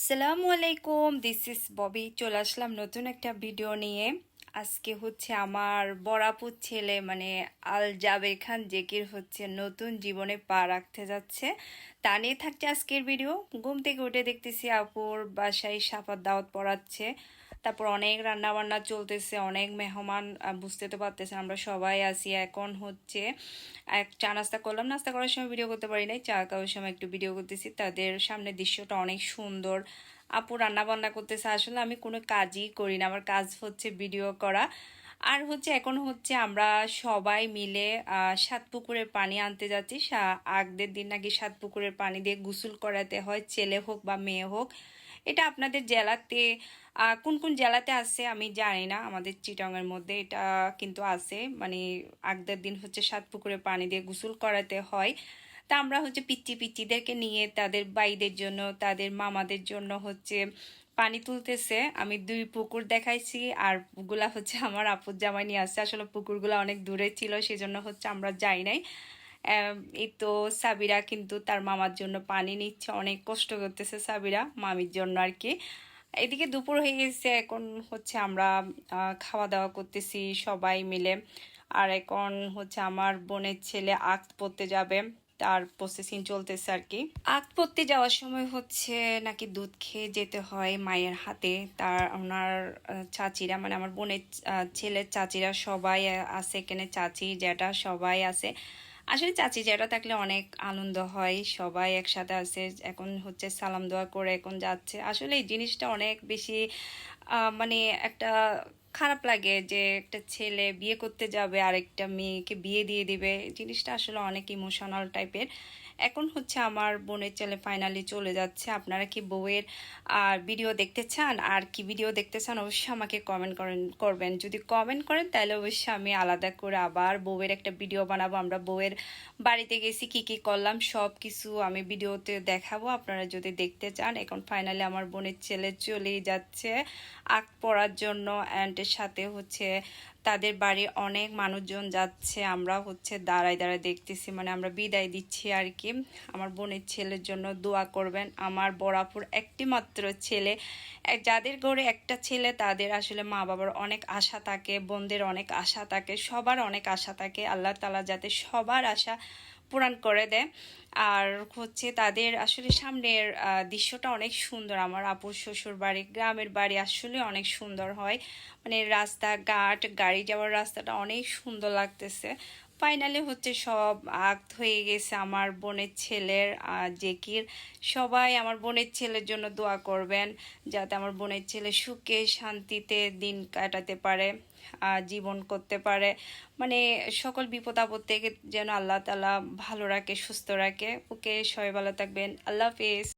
আসসালামু আলাইকুম this is Bobby চলে আসলাম নতুন একটা ভিডিও নিয়ে। আজকে হচ্ছে আমার বরাপুর ছেলে মানে আল জাবের খান জেকির হচ্ছে নতুন জীবনে পা রাখতে যাচ্ছে। তা নিয়ে থাকছে আজকের ভিডিও ঘুম থেকে উঠে দেখতেছি আপুর বাসায় সাফার দাওয়াত পড়াচ্ছে। তারপর অনেক রান্না বান্না চলতেছে, অনেক মেহমান বুঝতে তো পারতেছেন, আমরা সবাই আছি। এখন হচ্ছে, এক চা নাস্তা করলাম, নাস্তা করার সময় ভিডিও করতে পারি নাই, চা খাওয়ার সময় একটু ভিডিও করতেছি। তাদের সামনে দৃশ্যটা অনেক সুন্দর। আপু রান্না বান্না করতেছে, আসলে আমি কোনো কাজই করি না, আমার কাজ হচ্ছে ভিডিও করা। আর হচ্ছে, এখন হচ্ছে আমরা সবাই মিলে সাত পুকুরের পানি আনতে যাচ্ছি। আগদের দিন নাকি সাত পুকুরের পানি দিয়ে গোসল করাতে হয়, ছেলে হোক বা মেয়ে হোক। এটা আপনাদের জেলাতে কোন কোন জেলাতে আছে আমি জানি না, আমাদের চিটাঙের মধ্যে এটা কিন্তু আছে মানে আগদের দিন হচ্ছে সাত পুকুরে পানি দিয়ে গোসল করাতে হয়। তা আমরা হচ্ছে পিচ্চি পিচ্চিদেরকে নিয়ে তাদের বাইদের জন্য, তাদের মামাদের জন্য হচ্ছে পানি তুলতেছে। আমি দুই পুকুর দেখাইছি আরগুলা হচ্ছে আমার আপুর জামাই নিয়ে আসছে। আসলে পুকুরগুলো অনেক দূরে ছিল, সেজন্য হচ্ছে আমরা যাই নাই। এই তো সাবিরা কিন্তু তার মামার জন্য পানি নিচ্ছে। অনেক কষ্ট করতেছে সাবিরা, মামির জন্য আর কি। এদিকে দুপুর হয়ে গেছে, এখন হচ্ছে আমরা খাওয়া দাওয়া করতেছি সবাই মিলে। আর এখন হচ্ছে আমার বোনের ছেলে আঁক পড়তে যাবে, তার প্রসেসিং চলতেছে আর কি। আঁক পড়তে যাওয়ার সময় হচ্ছে নাকি দুধ খেয়ে যেতে হয় মায়ের হাতে। তার, ওনার চাচিরা মানে আমার বোনের ছেলের চাচিরা সবাই আছে এখানে, চাচি, জ্যাঠা সবাই আছে। আসলে চাচি যেটা থাকলে অনেক আনন্দ হয়, সবাই একসাথে আছে, এখন হচ্ছে সালাম দোয়া করে, এখন যাচ্ছে। আসলে এই জিনিসটা অনেক বেশি মানে একটা খারাপ লাগে যে একটা ছেলে বিয়ে করতে যাবে আর একটা মেয়েকে বিয়ে দিয়ে দিবে। জিনিসটা আসলে অনেক ইমোশনাল টাইপের এখন হচ্ছে আমার বোনের ছেলে ফাইনালি চলে যাচ্ছে। আপনারা কি বউয়ের আর ভিডিও দেখতে চান? আর কি ভিডিও দেখতে চান? অবশ্যই আমাকে কমেন্ট করেন, করবেন। যদি কমেন্ট করেন, তাহলে অবশ্যই আমি আলাদা করে আবার বউয়ের একটা ভিডিও বানাবো। আমরা বউয়ের বাড়িতে গেছি, কি কি করলাম সব কিছু আমি ভিডিওতে দেখাবো। আপনারা যদি দেখতে চান, এখন ফাইনালি আমার বোনের ছেলে চলেই যাচ্ছে। আঁক পড়ার জন্য অ্যান্টের সাথে হচ্ছে তাদের বাড়ি অনেক মানুষজন যাচ্ছে, আমরা হচ্ছে দাঁড়ায় দাঁড়ায় দেখতেছি মানে আমরা বিদায় দিচ্ছি আর কি। আমার বোনের ছেলের জন্য দোয়া করবেন, আমার বরাপুর একটি মাত্র ছেলে যাদের ঘরে একটা ছেলে, তাদের আসলে মা বাবার অনেক আশা থাকে, বোনদের অনেক আশা থাকে, সবার অনেক আশা থাকে, আল্লাহ তালা যাতে সবার আশা পূরণ করে দেয় আর হচ্ছে তাদের আসলে সামনের দৃশ্যটা অনেক সুন্দর। আমার আপুর শ্বশুর বাড়ি গ্রামের বাড়ি আসলে অনেক সুন্দর হয়। মানে রাস্তাঘাট, গাড়ি যাওয়ার রাস্তাটা অনেক সুন্দর লাগতেছে। ফাইনালি হচ্ছে সব আক্ত হয়ে গেছে আমার বোনের ছেলের জেকির। সবাই আমার বোনের ছেলের জন্য দোয়া করবেন যাতে আমার বোনের ছেলে সুখে, শান্তিতে দিন কাটাতে পারে জীবন করতে পারে। মানে সকল বিপদ আপদ থেকে যেন আল্লাহ তালা ভালো রাখে, সুস্থ রাখে। ওকে, সবাই ভালো থাকবেন। আল্লাহ হাফিজ।